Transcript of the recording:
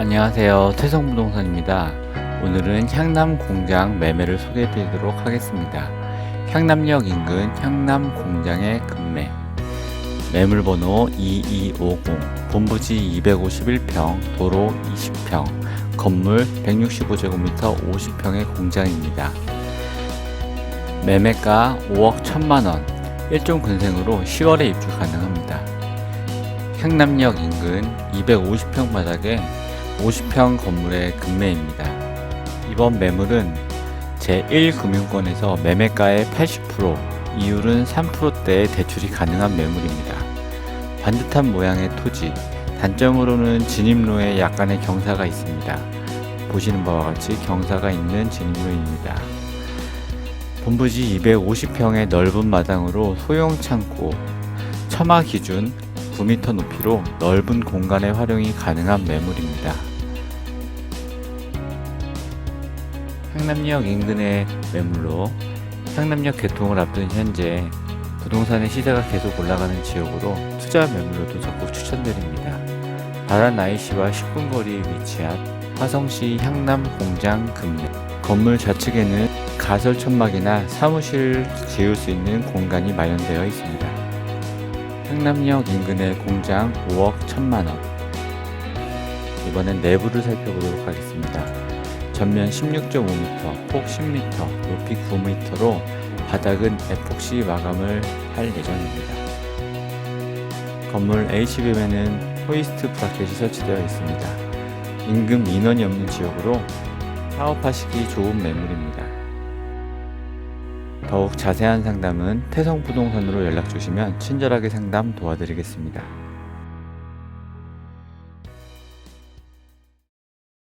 안녕하세요. 태성부동산입니다. 오늘은 향남 공장 매매를 소개해 드리도록 하겠습니다. 향남역 인근 향남 공장의 급매. 매물번호 2250, 본부지 251평, 도로 20평, 건물 165제곱미터 50평의 공장입니다. 매매가 5억 1천만원, 1종 근생으로 10월에 입주 가능합니다. 향남역 인근 250평 바닥에 50평 건물의 급매입니다. 이번 매물은 제1금융권에서 매매가의 80%, 이율은 3%대의 대출이 가능한 매물입니다. 반듯한 모양의 토지, 단점으로는 진입로에 약간의 경사가 있습니다. 보시는 바와 같이 경사가 있는 진입로입니다. 본부지 250평의 넓은 마당으로 소형 창고, 처마 기준 9m 높이로 넓은 공간의 활용이 가능한 매물입니다. 향남역 인근의 매물로 향남역 개통을 앞둔 현재 부동산의 시세가 계속 올라가는 지역으로 투자 매물로도 적극 추천드립니다. 다란 IC와 10분 거리에 위치한 화성시 향남 공장 금내 건물 좌측에는 가설 천막이나 사무실 지을 수 있는 공간이 마련되어 있습니다. 향남역 인근의 공장 5억 1천만 원. 이번엔 내부를 살펴보도록 하겠습니다. 전면 16.5m, 폭 10m, 높이 9m로 바닥은 에폭시 마감을 할 예정입니다. 건물 H빔에는 호이스트 브라켓이 설치되어 있습니다. 임금 인원이 없는 지역으로 사업하시기 좋은 매물입니다. 더욱 자세한 상담은 태성부동산으로 연락 주시면 친절하게 상담 도와드리겠습니다.